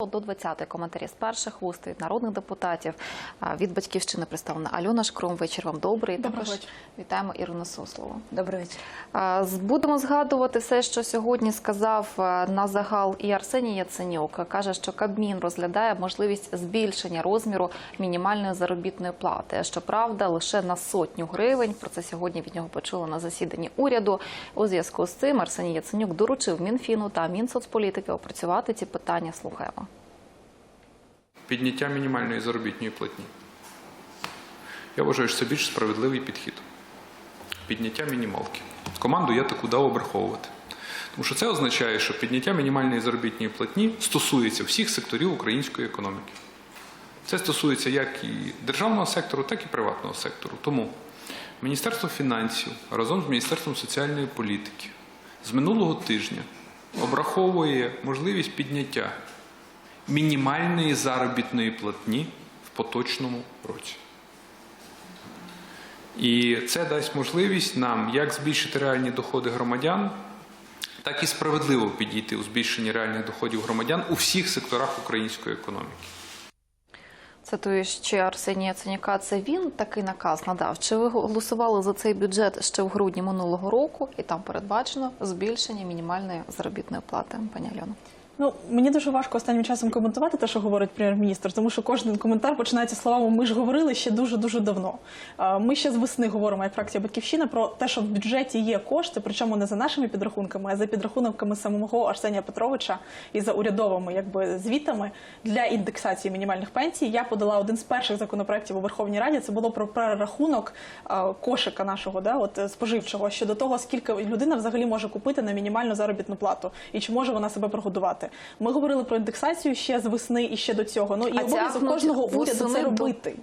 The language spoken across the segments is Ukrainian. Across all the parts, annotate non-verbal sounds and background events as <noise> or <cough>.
До 20 коментарі з перших вуст від народних депутатів від батьківщини представлена Альона Шкрум. Вечір вам добрий. Доброго Також вечора. вітаємо Ірину Суслову. Добрий вечір. Будемо згадувати все, що сьогодні сказав на загал і Арсеній Яценюк. Каже, що Кабмін розглядає можливість збільшення розміру мінімальної заробітної плати. Щоправда, лише на сотню гривень. Про це сьогодні від нього почули на засіданні уряду. У зв'язку з цим Арсеній Яценюк доручив Мінфіну та Мінсоцполітики опрацювати ці питання. Слухаємо. Підняття мінімальної заробітної платні. Я вважаю, що це більш справедливий підхід. Підняття мінімалки. Команду я таку дав обраховувати. Тому що це означає, що підняття мінімальної заробітної платні стосується всіх секторів української економіки. Це стосується як і державного сектору, так і приватного сектору. Тому Міністерство фінансів разом з Міністерством соціальної політики з минулого тижня обраховує можливість підняття мінімальної заробітної платні в поточному році. І це дасть можливість нам як збільшити реальні доходи громадян, так і справедливо підійти у збільшенні реальних доходів громадян у всіх секторах української економіки. Цитую ще Арсенія Яценюка. Це він такий наказ надав. Чи ви голосували за цей бюджет ще в грудні минулого року, і там передбачено збільшення мінімальної заробітної плати, пані Альона? Ну мені дуже важко останнім часом коментувати те, що говорить прем'єр-міністр, тому що кожен коментар починається словами Ми ж говорили ще дуже дуже давно. Ми ще з весни говоримо як фракція Батьківщина про те, що в бюджеті є кошти, причому не за нашими підрахунками, а за підрахунками самого Арсенія Петровича і за урядовими якби звітами для індексації мінімальних пенсій. Я подала один з перших законопроєктів у Верховній Раді. Це було про перерахунок кошика нашого, да, от е, споживчого щодо того, скільки людина взагалі може купити на мінімальну заробітну плату і чи може вона себе прогодувати. Ми говорили про індексацію ще з весни і ще до цього. Ну і обов'язок кожного уряду це робити.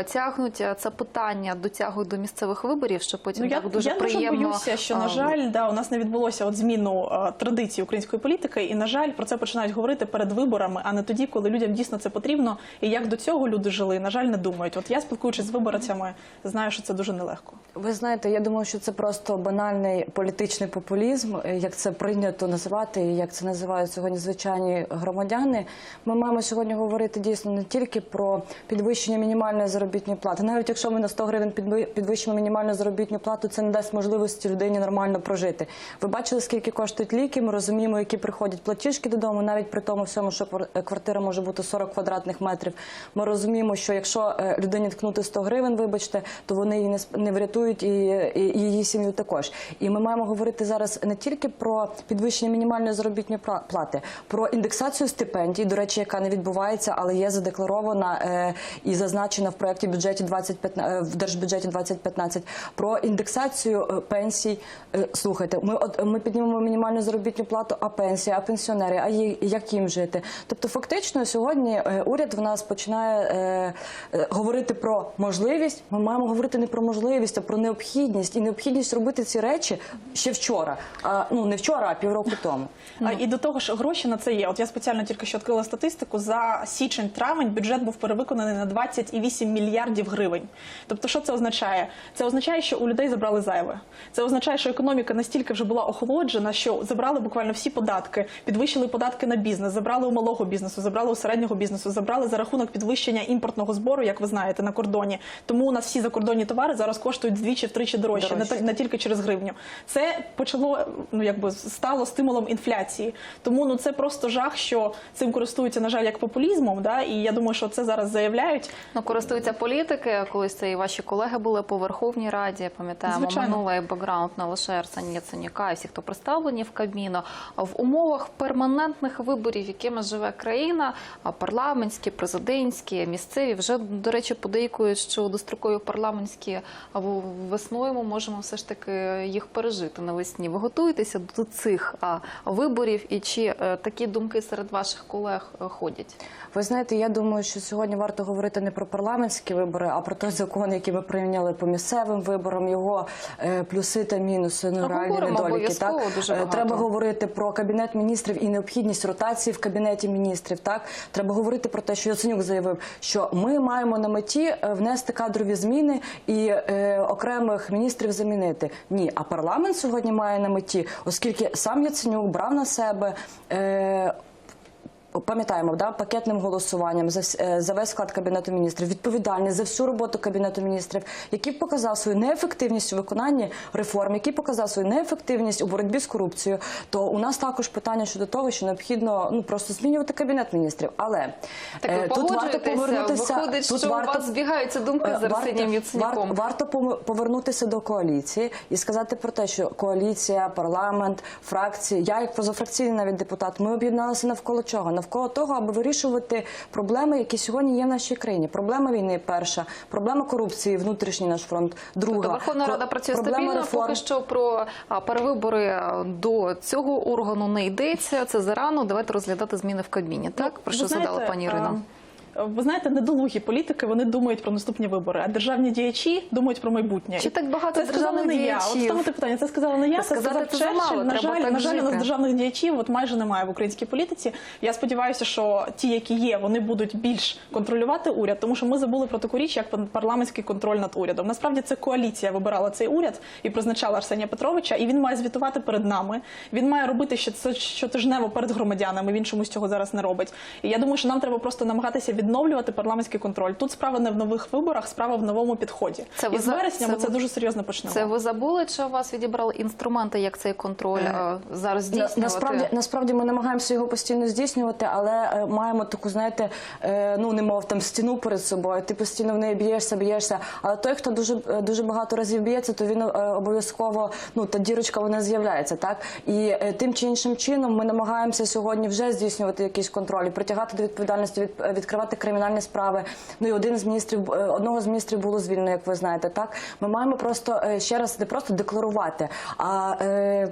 Втягнуть е, це питання дотягують до місцевих виборів, що потім Ну я, дуже я приємно. дуже боюся, що на жаль, да, у нас не відбулося от зміну е, традиції української політики, і на жаль, про це починають говорити перед виборами, а не тоді, коли людям дійсно це потрібно. І як до цього люди жили, на жаль, не думають. От я спілкуючись з виборцями, знаю, що це дуже нелегко. Ви знаєте, я думаю, що це просто банальний політичний популізм, е, як це прийнято називати, і як це називають сьогодні звичайні громадяни. Ми маємо сьогодні говорити дійсно не тільки про підвищення мінімальної заробітної плати. Навіть якщо ми на 100 гривень підвищимо мінімальну заробітну плату, це не дасть можливості людині нормально прожити. Ви бачили, скільки коштують ліки? Ми розуміємо, які приходять платіжки додому, навіть при тому всьому, що е, квартира може бути 40 квадратних метрів. Ми розуміємо, що якщо е, людині ткнути 100 гривень, вибачте, то вони її не врятують і, її сім'ю також. І ми маємо говорити зараз не тільки про підвищення мінімальної заробітної пла- плати, про індексацію стипендій, до речі, яка не відбувається, але є задекларована е, і зазначена в проєкті бюджеті 2015, е, в держбюджеті 2015, про індексацію е, пенсій. Слухайте, ми от ми піднімемо мінімальну заробітну плату, а пенсія, а пенсіонери, а як їм жити? Тобто, фактично, сьогодні уряд в нас починає говорити про можливість. Ми маємо говорити не про можливість, а про необхідність і необхідність робити ці речі ще вчора. А ну не вчора, а півроку тому. А, І до того ж, гроші на це є. От я спеціально тільки що відкрила статистику. За січень-травень бюджет був перевиконаний на 28 мільярдів гривень. Тобто, що це означає? Це означає, що у людей забрали зайве. Це означає, що економіка настільки вже була охолоджена, що забрали буквально всі податки, підвищили податки на бізнес, забрали у малого бізнесу, забрали у середнього бізнесу, забрали за рахунок підвищення імпортного збору, як ви знаєте, на кордоні. Тому у нас всі закордонні товари зараз коштують вдвічі втричі дорожче, не, Дорожче. та- не тільки через гривню. Це почало ну якби стало стимулом інфляції. Тому ну це просто жах, що цим користуються, на жаль, як популізмом. Да? І я думаю, що це зараз заявляють. Ну, користуються політики. Колись це і ваші колеги були по Верховній Раді. Пам'ятаємо минулий бекграунд не лише Арсенія Яценюка, і всі, хто представлені в Кабміну. В умовах перманентних виборів, якими живе країна, парламентські, президентські, місцеві, вже до речі, подейкують, що дострокові парламентські або весною ми можемо все ж таки їх пережити навесні. Ви готуєтеся до цих виборів, і чи е, такі думки серед ваших колег е, ходять? Ви знаєте, я думаю, що сьогодні варто говорити не про парламентські вибори, а про той закон, який ми прийняли по місцевим виборам, його е, плюси та мінуси, ну реальні недоліки. Так дуже Е, треба говорити про кабінет міністрів і необхідність ротації в кабінеті міністрів. Так треба говорити про те, що Яценюк заявив, що ми маємо на меті внести кадрові зміни і е, окремих міністрів замінити. Ні, а парламент сьогодні має на меті, оскільки сам Яценюк брав на себе. Е, пам'ятаємо, да, пакетним голосуванням за, е, за весь склад кабінету міністрів, відповідальний за всю роботу кабінету міністрів, який показав свою неефективність у виконанні реформ, який показав свою неефективність у боротьбі з корупцією, то у нас також питання щодо того, що необхідно ну просто змінювати кабінет міністрів. Але Так ви е, тут варто повернутися. Виходить, тут що варто, у вас збігаються думки Е, з Арсенієм Яценюком. вар- варто пом- повернутися до коаліції і сказати про те, що коаліція, парламент, фракції, я як позафракційний навіть депутат, ми об'єдналися навколо чого? Навколо того, аби вирішувати проблеми, які сьогодні є в нашій країні. Проблема війни перша, проблема корупції, внутрішній наш фронт. Друга Тобто Верховна Рада працює стабільно. реформ. Поки що про перевибори до цього органу не йдеться. Це зарано. Давайте розглядати зміни в Кабміні. Так про Ну, що знаєте, задала пані Ірина? а, Ви знаєте, недолугі політики вони думають про наступні вибори, а державні діячі думають про майбутнє. Чи так багато це сказала державних не я. От в тому те питання. Це сказала не я. Це сказав Черчилль. На жаль, на жаль, у нас державних діячів от майже немає в українській політиці. Я сподіваюся, що ті, які є, вони будуть більш контролювати уряд, тому що ми забули про таку річ, як парламентський контроль над урядом. Насправді це коаліція вибирала цей уряд і призначала Арсенія Петровича, і він має звітувати перед нами. Він має робити ще це щотижнево перед громадянами. Він чомусь цього зараз не робить. І я думаю, що нам треба просто намагатися відновлювати парламентський контроль. Тут справа не в нових виборах, справа в новому підході. Це і з вересня це ми це дуже серйозно почнемо. Це ви забули, чи у вас відібрали інструменти, як цей контроль а, зараз На- здійснювати? Насправді, насправді ми намагаємося його постійно здійснювати, але е, маємо таку, знаєте, е, ну немов там стіну перед собою. Ти постійно в неї б'єшся, б'єшся. Але той, хто дуже е, дуже багато разів б'ється, то він е, обов'язково ну та дірочка вона з'являється, так і е, тим чи іншим чином ми намагаємося сьогодні вже здійснювати якийсь контроль, і притягати до відповідальності, від, е, відкривати кримінальні справи. Ну і один з міністрів е, одного з міністрів було звільнено, як ви знаєте. Так ми маємо просто е, ще раз не просто декларувати, а е,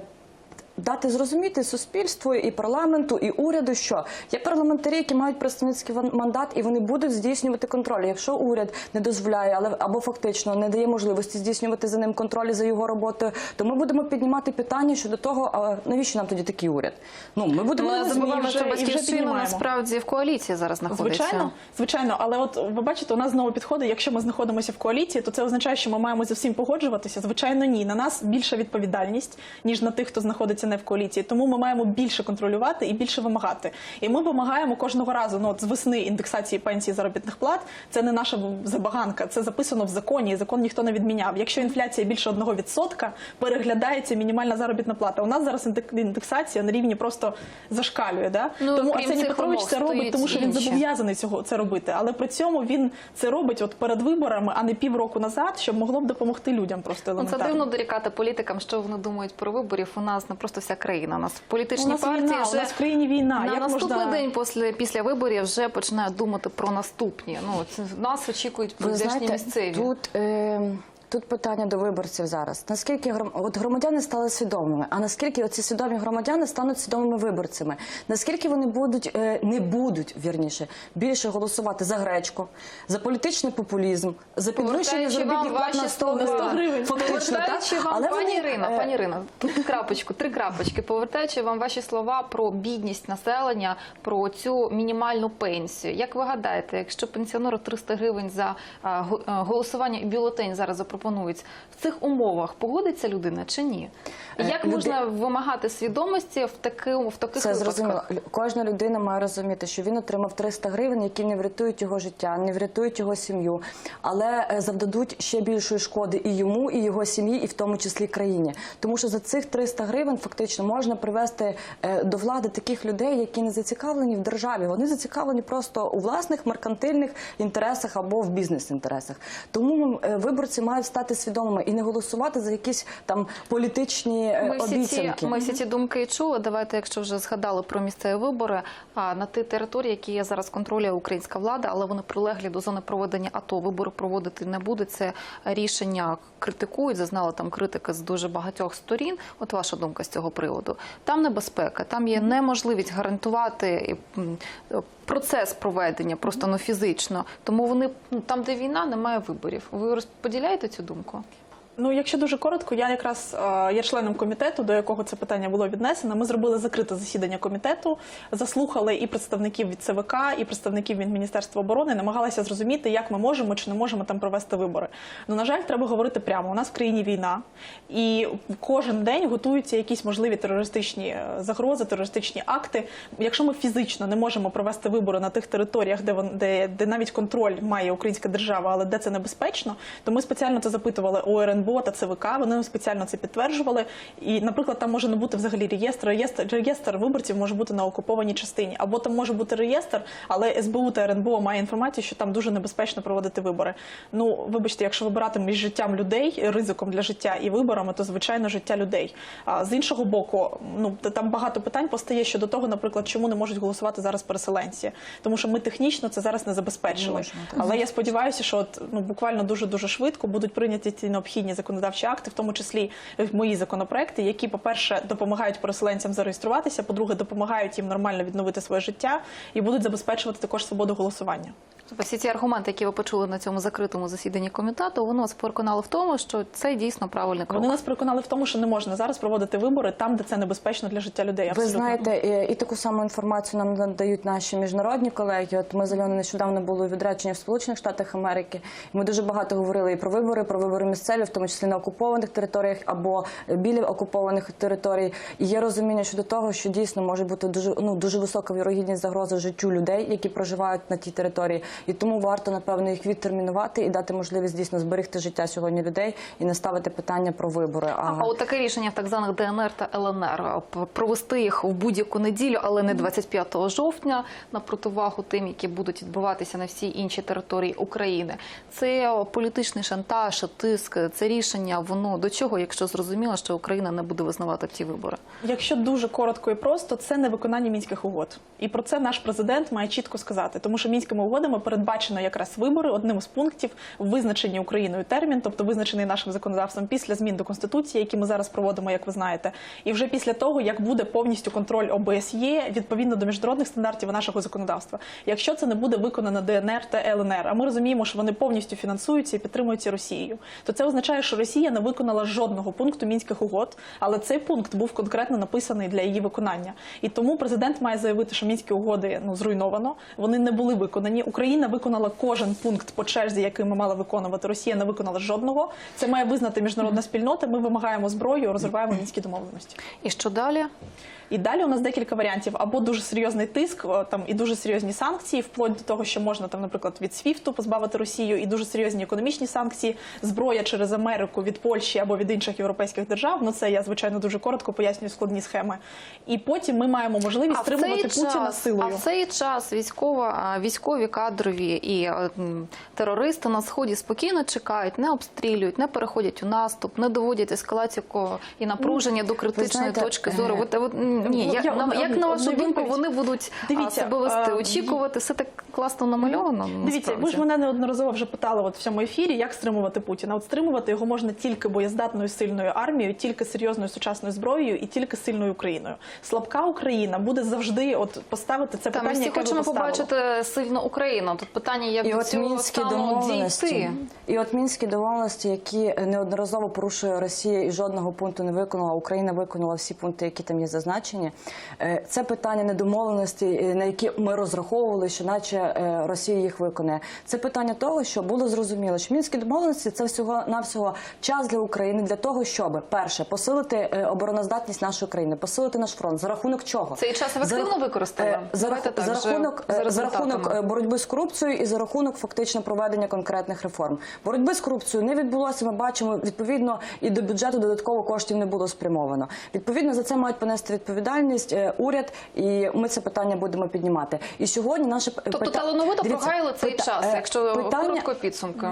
дати зрозуміти суспільству і парламенту, і уряду, що є парламентарі, які мають представницький мандат, і вони будуть здійснювати контроль. Якщо уряд не дозволяє, але або фактично не дає можливості здійснювати за ним контроль за його роботою, то ми будемо піднімати питання щодо того, а навіщо нам тоді такий уряд? Ну ми будемо Ми не забуваємо, що батьківщина насправді в коаліції зараз знаходиться. Звичайно, звичайно, але от ви бачите, у нас знову підходить. Якщо ми знаходимося в коаліції, то це означає, що ми маємо за всім погоджуватися. Звичайно, ні. На нас більша відповідальність ніж на тих, хто знаходиться не в коаліції. Тому ми маємо більше контролювати і більше вимагати. І ми вимагаємо кожного разу. Ну от з весни індексації пенсій заробітних плат. Це не наша забаганка, це записано в законі. і Закон ніхто не відміняв. Якщо інфляція більше 1%, переглядається мінімальна заробітна плата. У нас зараз індек- індексація на рівні просто зашкалює. Да? Ну, тому крім Арсеній Петрович це робить, тому що він зобов'язаний цього це робити. Але при цьому він це робить от перед виборами, а не півроку назад, щоб могло б допомогти людям. Просто Ну, це дивно дорікати політикам, що вони думають про виборів. У нас не просто вся країна. У нас політичні У нас партії війна, вже у нас в країні війна. на Як наступний можна- день після, після виборів вже починають думати про наступні. Ну це нас очікують політичні місцеві. тут. Е... Тут питання до виборців зараз. Наскільки гром... от громадяни стали свідомими? А наскільки оці свідомі громадяни стануть свідомими виборцями? Наскільки вони будуть е, не будуть вірніше більше голосувати за гречку, за політичний популізм, за підвищення заробітних плат на 100 гривень? Фактично, так? Вам, Але пані вони, Ірина, е, пані Ірина, тут крапочку, три крапочки. Повертаючи вам ваші слова про бідність населення, про цю мінімальну пенсію. Як ви гадаєте, якщо пенсіонеру 300 гривень за а, голосування і бюлетень зараз запропонують, в цих умовах погодиться людина чи ні? Е, як люди- можна вимагати свідомості в таких, в таких Це випадках? Кожна людина має розуміти, що він отримав 300 гривень, які не врятують його життя, не врятують його сім'ю, але е, завдадуть ще більшої шкоди і йому, і його сім'ї, і в тому числі країні. Тому що за цих 300 гривень фактично можна привести е, до влади таких людей, які не зацікавлені в державі. Вони зацікавлені просто у власних меркантильних інтересах або в бізнес-інтересах. Тому виборці мають стати свідомими і не голосувати за якісь там політичні Ми всі, ці, обіцянки. ми всі ці думки і чули. Давайте, якщо вже згадали про місцеві вибори, а на ті території, які є зараз контролює українська влада, але вони прилеглі до зони проведення АТО, вибори проводити не буде. Це рішення критикують, зазнали там критики з дуже багатьох сторін. От ваша думка з цього приводу. Там небезпека, там є неможливість гарантувати процес проведення просто ну фізично. Тому вони ну, там, де війна, немає виборів. Ви розподіляєте цю думку? Ну, якщо дуже коротко, я якраз е, є членом комітету, до якого це питання було віднесено. Ми зробили закрите засідання комітету, заслухали і представників від ЦВК, і представників від Міністерства оборони, намагалися зрозуміти, як ми можемо чи не можемо там провести вибори. Ну, на жаль, треба говорити прямо. У нас в країні війна, і кожен день готуються якісь можливі терористичні е, загрози, терористичні акти. Якщо ми фізично не можемо провести вибори на тих територіях, де вон де, де навіть контроль має українська держава, але де це небезпечно, то ми спеціально це запитували у РНБО та ЦВК. Вони спеціально це підтверджували. І, наприклад, там може не бути взагалі реєстр. Реєстр реєстр виборців може бути на окупованій частині, або там може бути реєстр, але СБУ та РНБО має інформацію, що там дуже небезпечно проводити вибори. Ну вибачте, якщо вибирати між життям людей, ризиком для життя і виборами, то звичайно життя людей. А з іншого боку, ну там багато питань постає щодо того, наприклад, чому не можуть голосувати зараз переселенці, тому що ми технічно це зараз не забезпечили. так. Але я сподіваюся, що от, ну буквально дуже дуже швидко будуть прийняті ці необхідні законодавчі акти, в тому числі мої законопроекти, які, по-перше, допомагають переселенцям зареєструватися, по-друге, допомагають їм нормально відновити своє життя і будуть забезпечувати також свободу голосування. Тобто всі ці аргументи, які ви почули на цьому закритому засіданні комітету, вони вас переконали в тому, що це дійсно правильний крок. Вони нас переконали в тому, що не можна зараз проводити вибори там, де це небезпечно для життя людей. Ви знаєте, і, і таку саму інформацію нам надають наші міжнародні колеги. От ми з Альоною нещодавно були у відрядженні в Сполучених Штатах Америки. Ми дуже багато говорили і про вибори, про вибори місцеві, в тому числі на окупованих територіях або біля окупованих територій. І є розуміння щодо того, що дійсно може бути дуже ну дуже висока вірогідність загрози життю людей, які проживають на тій території. І тому варто напевно їх відтермінувати і дати можливість дійсно зберегти життя сьогодні людей і не ставити питання про вибори. А от таке рішення в так званих ДНР та ЛНР провести їх в будь-яку неділю, але не 25 жовтня на противагу тим, які будуть відбуватися на всій іншій території України. Це політичний шантаж, тиск. Це рішення. Воно до чого, якщо зрозуміло, що Україна не буде визнавати ці вибори. Якщо дуже коротко і просто, це не виконання мінських угод. І про це наш президент має чітко сказати, тому що мінськими угодами передбачено якраз вибори одним з пунктів визначені Україною термін, тобто визначений нашим законодавством після змін до конституції, які ми зараз проводимо, як ви знаєте, і вже після того, як буде повністю контроль ОБСЄ відповідно до міжнародних стандартів нашого законодавства. Якщо це не буде виконано ДНР та ЛНР, а ми розуміємо, що вони повністю фінансуються і підтримуються Росією, то це означає, що Росія не виконала жодного пункту мінських угод, але цей пункт був конкретно написаний для її виконання. І тому президент має заявити, що мінські угоди ну зруйновано, вони не були виконані. Україна виконала кожен пункт по черзі, який ми мали виконувати. Росія не виконала жодного. Це має визнати міжнародна спільнота. Ми вимагаємо зброю, розриваємо <clears throat> мінські домовленості. І що далі? І далі у нас декілька варіантів: або дуже серйозний тиск, там і дуже серйозні санкції, вплоть до того, що можна там, наприклад, від СВІФТу позбавити Росію, і дуже серйозні економічні санкції, зброя через Америку від Польщі або від інших європейських держав. Ну це я звичайно дуже коротко пояснюю складні схеми. І потім ми маємо можливість стримувати Путіна силою. А в цей час військова, військові кадрові і е, терористи на сході спокійно чекають, не обстрілюють, не переходять у наступ, не доводять ескалацію ко- і напруження до критичної знаєте, точки е, зору. Ви, ні, ну, як, я на, як на вашу одну думку вони будуть Дивіться, себе вести, очікувати? Все так класно намальовано. Дивіться, ви ж мене неодноразово вже питали от в цьому ефірі, як стримувати Путіна. От стримувати його можна тільки боєздатною сильною армією, тільки серйозною сучасною зброєю і тільки сильною Україною. Слабка Україна буде завжди от поставити це Та, ми всі яке хочемо побачити сильну Україну. Тут питання, як І до цього мінські домовленості, дійти. і от мінські домовленості, які неодноразово порушує Росія і жодного пункту не виконала. Україна виконала всі пункти, які там є зазначені. Е, Це питання недомовленості, е, на які ми розраховували, що наче е, Росія їх виконає. Це питання того, що було зрозуміло, що мінські домовленості це всього навсього час для України для того, щоб перше посилити обороноздатність нашої країни, посилити наш фронт. За рахунок чого Цей час ефективно використали? За, рах- так, за рахунок за за рахунок боротьби з корупцією і за рахунок фактично проведення конкретних реформ. Боротьби з корупцією не відбулося. Ми бачимо відповідно і до бюджету додатково коштів не було спрямовано. Відповідно за це мають понести відповідальність е, уряд, і ми це питання будемо піднімати. І сьогодні наше Тобто пита- талановито Дивіться, прогаяли цей пита- час, е, якщо питання- коротко підсумки.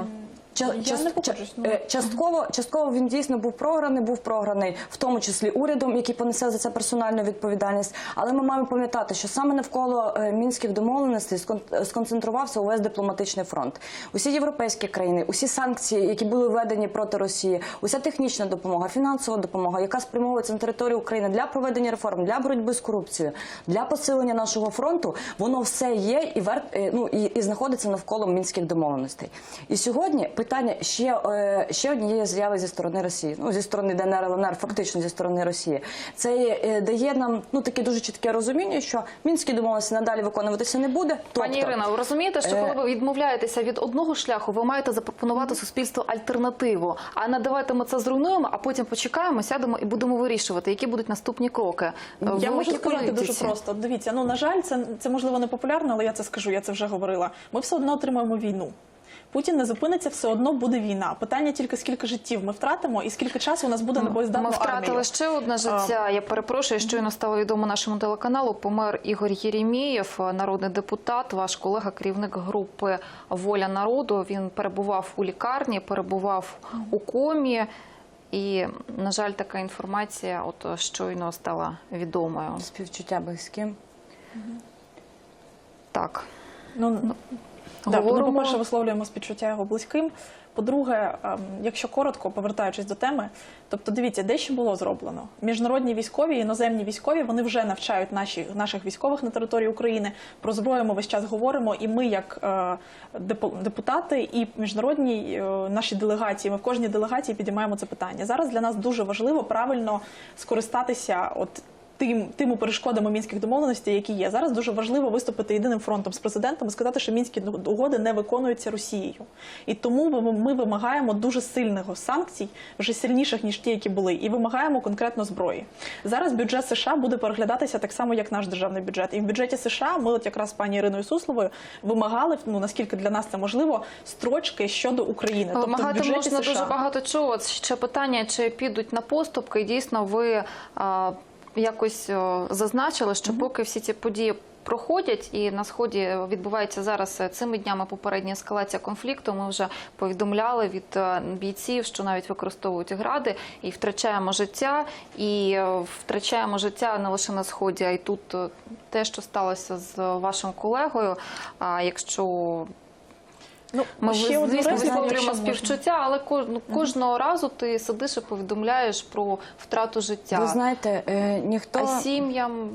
Ча- Я част- не ну. е, Частково, частково він дійсно був програний, був програний, в тому числі урядом, який понесе за це персональну відповідальність. Але ми маємо пам'ятати, що саме навколо е, мінських домовленостей е, сконцентрувався увесь дипломатичний фронт. Усі європейські країни, усі санкції, які були введені проти Росії, уся технічна допомога, фінансова допомога, яка спрямовується на територію України для проведення реформ, для боротьби з корупцією, для посилення нашого фронту, воно все є і вер... ну, і, і знаходиться навколо мінських домовленостей. І сьогодні питання ще, е, ще однієї заяви зі сторони Росії. Ну зі сторони ДНР ЛНР, фактично зі сторони Росії. Це е, дає нам ну таке дуже чітке розуміння, що мінські домовленості надалі виконуватися не буде. Пані Тобто, Ірина, ви розумієте, що е, коли ви відмовляєтеся від одного шляху, ви маєте запропонувати суспільству альтернативу. А не давайте ми це зруйнуємо, а потім почекаємо, сядемо і будемо вирішувати, які будуть наступні кроки. Я можу великій сказати дуже просто. Дивіться, ну на жаль, це, це можливо не популярно, але я це скажу, я це вже говорила. Ми все одно отримаємо війну. Путін не зупиниться, все одно буде війна. Питання тільки скільки життів ми втратимо і скільки часу у нас буде небоєздатну Ми втратили армію. ще одне життя. Я перепрошую, щойно стало відомо нашому телеканалу. Помер Ігор Єремєєв, народний депутат, ваш колега, керівник групи Воля народу. Він перебував у лікарні, перебував у комі. І, на жаль, така інформація от щойно стала відомою. співчуття близьким. Так. Ну, ну, Говоримо- по-перше, висловлюємо співчуття його близьким. По-друге, ем, якщо коротко, повертаючись до теми, тобто дивіться, де ще було зроблено. Міжнародні військові, іноземні військові, вони вже навчають наші, наших військових на території України. Про зброю ми весь час говоримо, і ми, як е, депутати, і міжнародні е, наші делегації, ми в кожній делегації підіймаємо це питання. Зараз для нас дуже важливо правильно скористатися от тим, тими перешкодами мінських домовленостей, які є. Зараз дуже важливо виступити єдиним фронтом з президентом і сказати, що мінські угоди не виконуються Росією. І тому ми- вимагаємо дуже сильних санкцій, вже сильніших ніж ті, які були, і вимагаємо конкретно зброї. Зараз бюджет США буде переглядатися так само, як наш державний бюджет. І в бюджеті США ми, от якраз з пані Іриною Сусловою, вимагали ну наскільки для нас це можливо, строчки щодо України. Тобто в Вимагати бюджеті можна США. дуже багато чого. Ще питання, чи підуть на поступки. І дійсно, ви а, якось зазначили, що поки всі ці події. Проходять і на сході відбувається зараз е, цими днями попередня ескалація конфлікту. Ми вже повідомляли від е, бійців, що навіть використовують гради і втрачаємо життя, і е, втрачаємо життя не лише на сході, а й тут е, те, що сталося з вашим колегою. А якщо Ну, ми ще ви, звісно репліку, висловлюємо співчуття, але кож- ну, кожного разу ти сидиш і повідомляєш про втрату життя. Ви знаєте, е, ніхто А сім'ям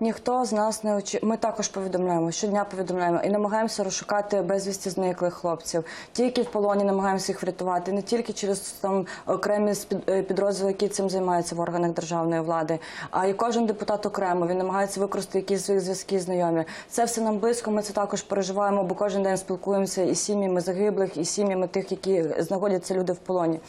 Ніхто з нас не очі. Ми також повідомляємо, щодня повідомляємо і намагаємося розшукати безвісті зниклих хлопців. Ті, які в полоні намагаємося їх врятувати, не тільки через там окремі е, підрозділи, які цим займаються в органах державної влади, а і кожен депутат окремо. Він намагається використати якісь свої зв'язки знайомі. Це все нам близько. Ми це також переживаємо, бо кожен день спілкуємося із сім'ями загиблих, і сім'ями тих, які знаходяться люди в полоні.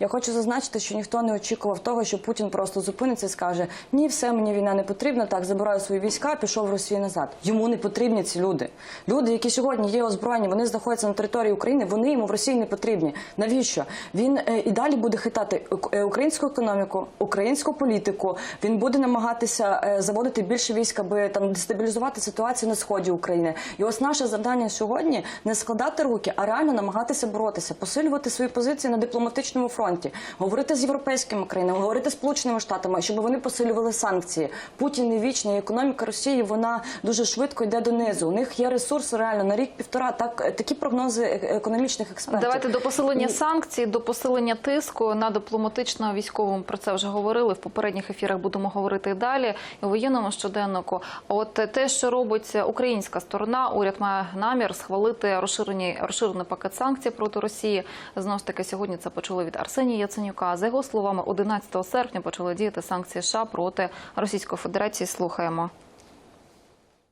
Я хочу зазначити, що ніхто не очікував того, що Путін просто зупиниться і скаже: Ні, все мені війна не потрібна. Так забираю свої війська, пішов в Росію назад. Йому не потрібні ці люди. Люди, які сьогодні є озброєні, вони знаходяться на території України. Вони йому в Росії не потрібні. Навіщо він е, і далі буде хитати е, українську економіку, українську політику? Він буде намагатися е, заводити більше військ, аби там дестабілізувати ситуацію на сході України. І ось наше завдання сьогодні не складати руки, а реально намагатися боротися, посилювати свої позиції на дипломатичному фронті, говорити з європейськими країнами, говорити з сполученими штатами, щоб вони посилювали санкції. Путін не вічний, економіка Росії вона дуже швидко йде донизу. У них є ресурси реально на рік-півтора. Так такі прогнози е- економічних експертів. давайте до посилення І- санкцій, до посилення тиску на дипломатично військовому. Про це вже говорили в попередніх ефірах. Будемо говорити і далі. І у воєнному щоденнику. От те, що робить українська сторона, уряд має намір схвалити розширені розширений пакет санкцій проти Росії. Знову ж таки, сьогодні це почули від Арсенія Яценюка. За його словами, 11 серпня почали діяти санкції США проти Російської Федерації. Слухаємо.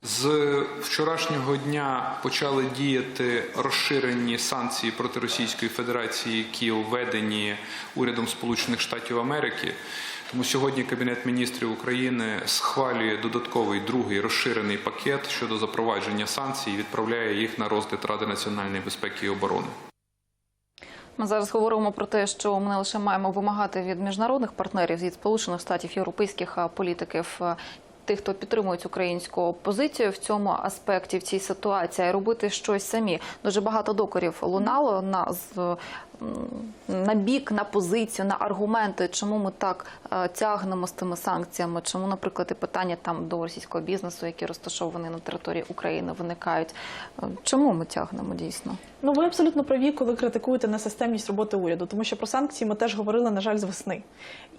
З вчорашнього дня почали діяти розширені санкції проти Російської Федерації, які введені урядом Сполучених Штатів Америки. Тому сьогодні Кабінет міністрів України схвалює додатковий другий розширений пакет щодо запровадження санкцій і відправляє їх на розгляд Ради національної безпеки і оборони. Ми зараз говоримо про те, що ми не лише маємо вимагати від міжнародних партнерів від Сполучених Штатів, європейських політиків. Тих, хто підтримують українську позицію в цьому аспекті, в цій ситуації, робити щось самі. Дуже багато докорів лунало на з на бік, на позицію, на аргументи, чому ми так е, тягнемо з тими санкціями, чому, наприклад, і питання там до російського бізнесу, які розташовані на території України, виникають. Е, Чому ми тягнемо дійсно? Ну, ви абсолютно праві, коли критикуєте несистемність роботи уряду, тому що про санкції ми теж говорили, на жаль, з весни.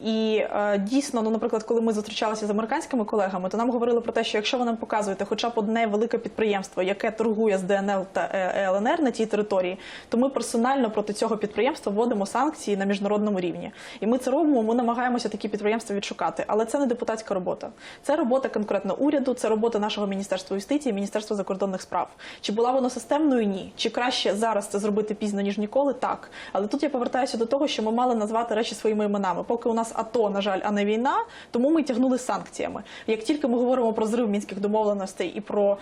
І е, дійсно, ну, наприклад, коли ми зустрічалися з американськими колегами, то нам говорили про те, що якщо ви нам показуєте хоча б одне велике підприємство, яке торгує з ДНЛ та е, ЛНР на тій території, то ми персонально проти цього підприємства вводимо санкції на міжнародному рівні. І ми це робимо. Ми намагаємося такі підприємства відшукати. Але це не депутатська робота. Це робота конкретно уряду, це робота нашого міністерства юстиції, міністерства закордонних справ. Чи була вона системною? Ні. Чи краще зараз це зробити пізно ніж ніколи? Так. Але тут я повертаюся до того, що ми мали назвати речі своїми іменами. Поки у нас АТО, на жаль, а не війна, тому ми тягнули санкціями. Як тільки ми говоримо про зрив мінських домовленостей і про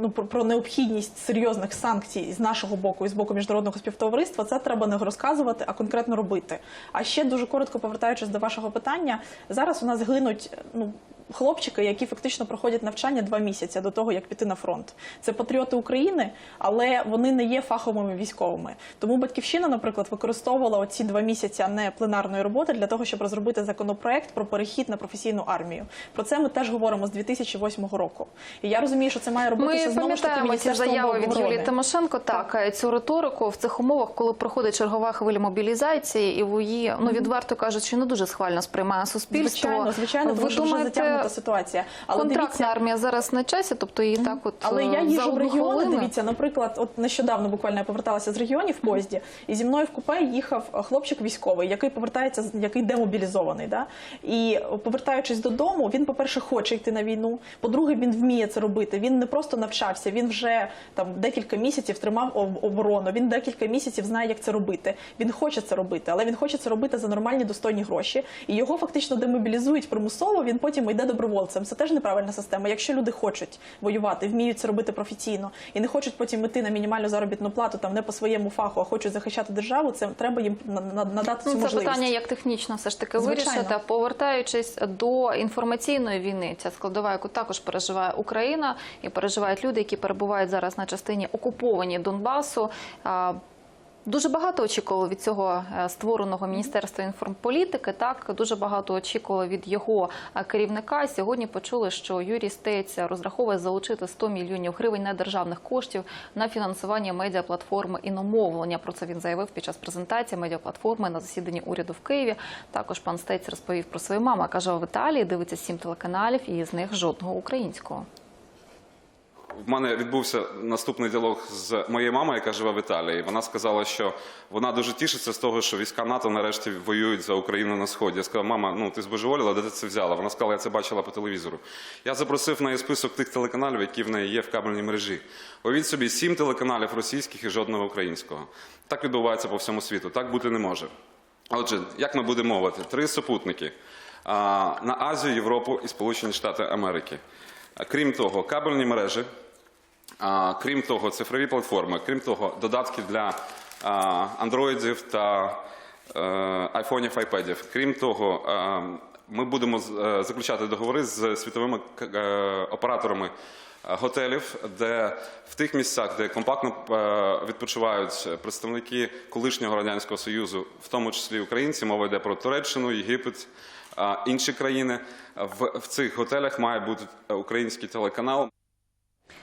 ну про, про необхідність серйозних санкцій з нашого боку і з боку міжнародного співтовариства, це треба не розказувати, а конкретно робити. А ще дуже коротко повертаючись до вашого питання, зараз у нас гинуть ну. Хлопчики, які фактично проходять навчання два місяці до того, як піти на фронт, це патріоти України, але вони не є фаховими військовими. Тому батьківщина, наприклад, використовувала оці два місяці не пленарної роботи для того, щоб розробити законопроект про перехід на професійну армію. Про це ми теж говоримо з 2008 року. І я розумію, що це має робитися Ми знову ж таки ці заяви від. Юлії Тимошенко. Так, е, цю риторику в цих умовах, коли проходить чергова хвиля мобілізації, і її ну відверто кажучи, не дуже схвально сприймає суспільство. Звичайно, звичайно, Ви думаєте, затягнута ситуація. Але контрактна дивіться, армія зараз на часі, тобто її так от Але е, я за їжджу в регіони. Дивіться, наприклад, от нещодавно буквально я поверталася з регіонів в поїзді, і зі мною в купе їхав е, хлопчик військовий, який повертається, який демобілізований. Да? І е, повертаючись додому, він, по-перше, хоче йти на війну. По-друге, він вміє це робити. Він не просто навчався, він вже там декілька місяців тримав оборону. Він декілька місяців знає, як це робити. Він хоче це робити, але він хоче це робити за нормальні достойні гроші. І його фактично демобілізують примусово. Він потім йде добровольцем. Це теж неправильна система. Якщо люди хочуть воювати, вміють це робити професійно і не хочуть потім йти на мінімальну заробітну плату, там не по своєму фаху, а хочуть захищати державу, це треба їм на- на- надати цю Ну, це можливість. питання, як технічно все ж таки Звичайно. вирішити. Повертаючись до інформаційної війни, ця складова, яку також переживає Україна і переживають люди, які перебувають зараз на частині окуповані Донбасу. Дуже багато очікували від цього е, створеного міністерства інформполітики. Так дуже багато очікували від його е, керівника. Сьогодні почули, що Юрій Стець розраховує залучити 100 мільйонів гривень недержавних коштів на фінансування медіаплатформи іномовлення. Про це він заявив під час презентації медіаплатформи на засіданні уряду в Києві. Також пан Стець розповів про свою маму. каже, в Італії дивиться сім телеканалів, і з них жодного українського. В мене відбувся наступний діалог з моєю мамою, яка живе в Італії. Вона сказала, що вона дуже тішиться з того, що війська НАТО нарешті воюють за Україну на сході. Я сказав, мама, ну ти збожеволіла, де ти це взяла? Вона сказала, я це бачила по телевізору. Я запросив в неї список тих телеканалів, які в неї є в кабельній мережі. Уявіть собі, сім телеканалів російських і жодного українського. Так відбувається по всьому світу. Так бути не може. Отже, як ми будемо мовити? Три супутники на Азію, Європу і Сполучені Штати Америки. Крім того, кабельні мережі, крім того, цифрові платформи, крім того, додатки для андроїдів та е, айфонів, айпедів. Крім того, е, ми будемо е, заключати договори з світовими операторами готелів, де в тих місцях, де компактно відпочивають представники колишнього радянського союзу, в тому числі українці, мова йде про Туреччину, Єгипет, інші країни. В, в цих готелях має бути український телеканал.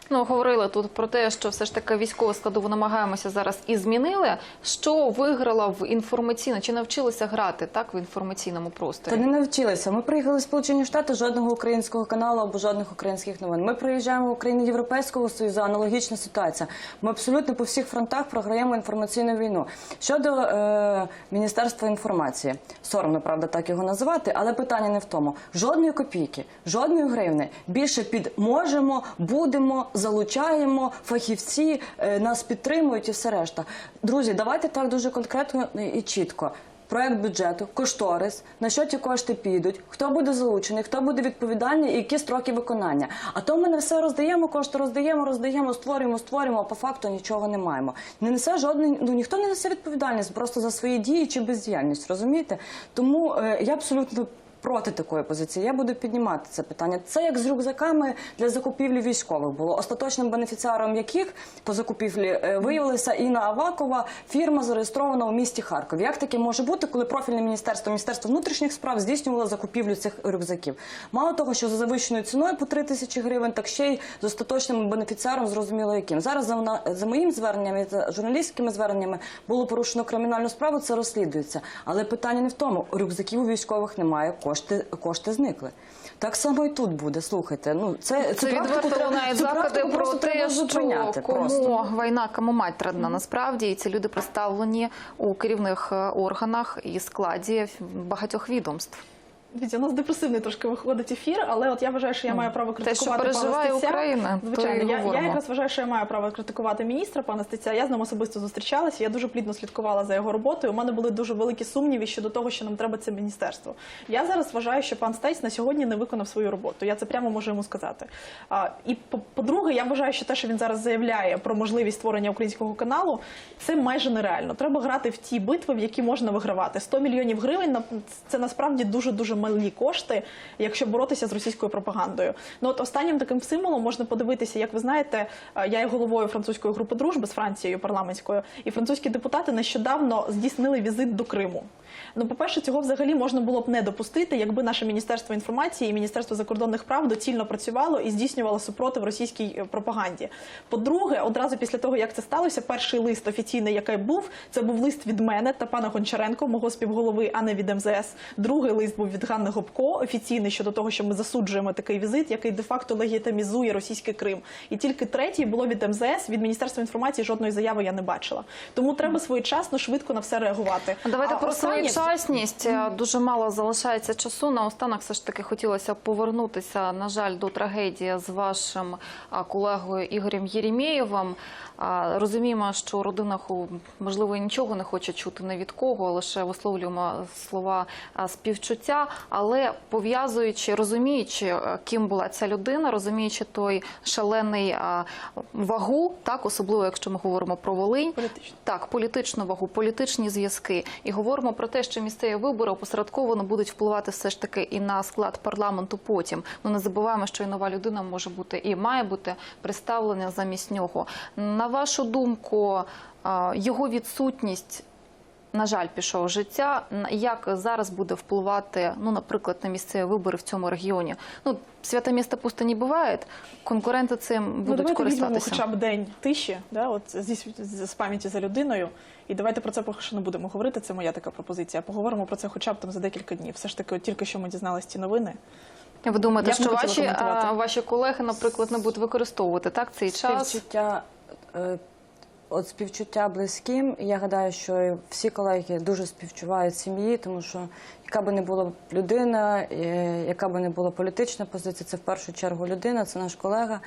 Ну, говорили тут про те, що все ж таки військову складову намагаємося зараз і змінили. Що виграла в інформаційно, чи навчилися грати так в інформаційному просторі? Та не навчилися. Ми приїхали в Сполучені Штати жодного українського каналу або жодних українських новин. Ми приїжджаємо в країни Європейського Союзу, аналогічна ситуація. Ми абсолютно по всіх фронтах програємо інформаційну війну. Щодо е, Міністерства інформації, соромно, правда, так його називати, але питання не в тому. Жодної копійки, жодної гривни. Більше під можемо, будемо, залучаємо, фахівці е, нас підтримують і все решта. Друзі, давайте так дуже конкретно і чітко. Проект бюджету, кошторис, на що ті кошти підуть, хто буде залучений, хто буде відповідальний і які строки виконання. А то ми на все роздаємо, кошти роздаємо, роздаємо, створюємо, створюємо, а по факту нічого не маємо. Не несе жодний, ну ніхто не несе відповідальність просто за свої дії чи бездіяльність, розумієте? Тому е, я абсолютно проти такої позиції. Я буду піднімати це питання. Це як з рюкзаками для закупівлі військових було. Остаточним бенефіціаром яких по закупівлі е, виявилася Інна Авакова, фірма зареєстрована у місті Харкові. Як таке може бути, коли профільне міністерство, міністерство внутрішніх справ здійснювало закупівлю цих рюкзаків? Мало того, що за завищеною ціною по 3 тисячі гривень, так ще й з остаточним бенефіціаром зрозуміло яким. Зараз за, за моїм зверненням і за журналістськими зверненнями було порушено кримінальну справу. Це розслідується. Але питання не в тому. Рюкзаків у військових немає, кошти кошти зникли. Так само і тут буде. Слухайте, ну це, Це практику закиди практику про те, що кому війна, кому мать радна насправді, і ці люди представлені у керівних е, органах і складі багатьох відомств. Дивіться, у нас депресивний трошки виходить ефір, але от я вважаю, що я маю право Те, критикувати що переживає пана Стеця. Україна, то Звичайно, і я, я якраз вважаю, що я маю право критикувати міністра пана Стеця. Я з ним особисто зустрічалася. Я дуже плідно слідкувала за його роботою. У мене були дуже великі сумніви щодо того, що нам треба це міністерство. Я зараз вважаю, що пан Стець на сьогодні не виконав свою роботу. Я це прямо можу йому сказати. А, і по- по-друге, я вважаю, що те, що він зараз заявляє про можливість створення українського каналу, це майже нереально. Треба грати в ті битви, в які можна вигравати. 100 мільйонів гривень це насправді дуже дуже малі кошти, якщо боротися з російською пропагандою. Ну от останнім таким символом можна подивитися, як ви знаєте, е, я є головою французької групи дружби з Францією парламентською, і французькі депутати нещодавно здійснили візит до Криму. Ну, по-перше, цього взагалі можна було б не допустити, якби наше міністерство інформації і міністерство закордонних прав доцільно працювало і здійснювало супротив російській е, пропаганді. По-друге, одразу після того, як це сталося, перший лист офіційний, який був, це був лист від мене та пана Гончаренко, мого співголови, а не від МЗС. Другий лист був від Ганни Гопко, офіційний щодо того, що ми засуджуємо такий візит, який де-факто легітимізує російський Крим. І тільки третій було від МЗС, від Міністерства інформації жодної заяви я не бачила. Тому треба своєчасно, швидко на все реагувати. Давайте А про останнє- своєчасність. Е, Дуже мало залишається часу. Наостанок все ж таки хотілося повернутися, на жаль, до трагедії з вашим колегою Ігорем Єремєєвим. Розуміємо, що родина можливо нічого не хоче чути не від кого, лише висловлюємо слова співчуття, але пов'язуючи, розуміючи, е, ким була ця людина, розуміючи той шалений вагу, так особливо якщо ми говоримо про Волинь, Політично. так, політичну вагу, політичні зв'язки. І говоримо про те, що місцеві вибори опосередковано будуть впливати все ж таки і на склад парламенту потім. Ну не забуваємо, що і нова людина може бути і має бути представлена замість нього. На вашу думку, його відсутність. На жаль, пішов життя. Як зараз буде впливати, ну, наприклад, на місцеві вибори в цьому регіоні? Ну, святе місто пусто не буває. Конкуренти цим Ну, будуть давайте користатися. хоча б день тиші, да, от зі, з, з пам'яті за людиною. І давайте про це поки що не будемо говорити. Це моя така пропозиція. Поговоримо про це хоча б там за декілька днів. Все ж таки, от тільки що ми дізналися ці новини. Ви думаєте, Я що ваші, а, ваші колеги, наприклад, не будуть використовувати так цей час? Співчуття, е, от співчуття близьким. Я гадаю, що всі колеги дуже співчувають сім'ї, тому що яка би не була людина, е, яка би не була політична позиція, це в першу чергу людина, це наш колега.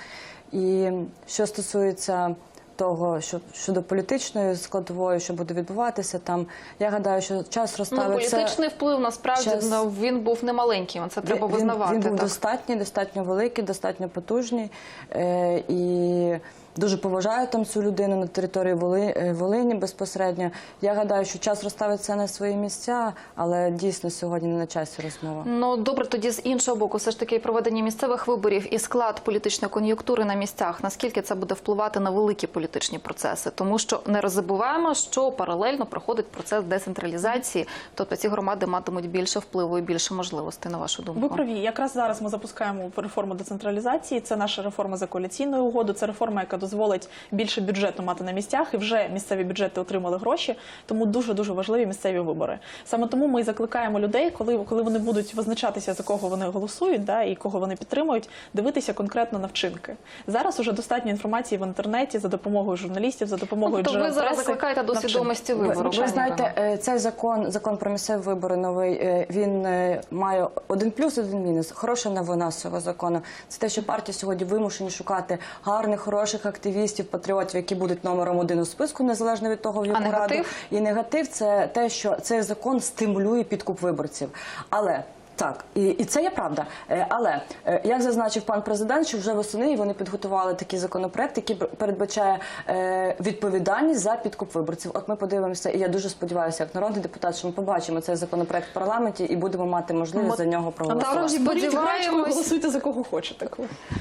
І що стосується того, що щодо політичної складової, що буде відбуватися, там я гадаю, що час Ну, політичний вплив насправді Щас- ну, він був немаленьким. Це треба він, визнавати. Він був так. достатній, достатньо великий, достатньо потужний. Е, і дуже поважаю там цю людину на території Воли, е, Волині безпосередньо. Я гадаю, що час розставить це на свої місця, але дійсно сьогодні не на часі розмова. Ну добре, тоді з іншого боку, все ж таки проведення місцевих виборів і склад політичної кон'юнктури на місцях. Наскільки це буде впливати на великі політичні процеси? Тому що не забуваємо, що паралельно проходить процес децентралізації, тобто ці громади матимуть більше впливу і більше можливостей, на вашу думку. Ви праві. Якраз зараз ми запускаємо реформу децентралізації. Це наша реформа за коаліційною угодою. Це реформа, яка дозволить більше бюджету мати на місцях. І вже місцеві бюджети отримали гроші. Тому дуже дуже важливі місцеві вибори. Саме тому ми і закликаємо людей, коли, коли вони будуть визначатися за кого вони голосують, да і кого вони підтримують, дивитися конкретно на вчинки. Зараз уже достатньо інформації в інтернеті за допомогою журналістів, за допомогою Тобто ви зараз закликаєте до свідомості вибору. ви знаєте, е, цей закон, закон про місцеві вибори новий, е, він е, має один плюс, один мінус. Хороша новина з цього закону. Це те, що партії сьогодні вимушені шукати гарних, хороших активістів, патріотів, які будуть номером один у списку, незалежно від того, в яку раду. І негатив це те, що цей закон стимулює підкуп виборців. Але Так, і, і це є правда. Е, Але е, як зазначив пан президент, що вже восени вони підготували такий законопроект, який передбачає е, відповідальність за підкуп виборців. От ми подивимося, і я дуже сподіваюся, як народний депутат, що ми побачимо цей законопроект в парламенті і будемо мати можливість за нього проголосувати. Сподіваємось. голосуйте за кого хочете.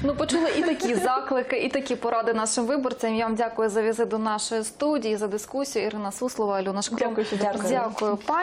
Ну, почули і такі заклики, і такі поради нашим виборцям. Я вам дякую за візит до нашої студії, за дискусію. Ірина Суслова, Альона Шкром. Дякую, Дякую. Дякую, пані.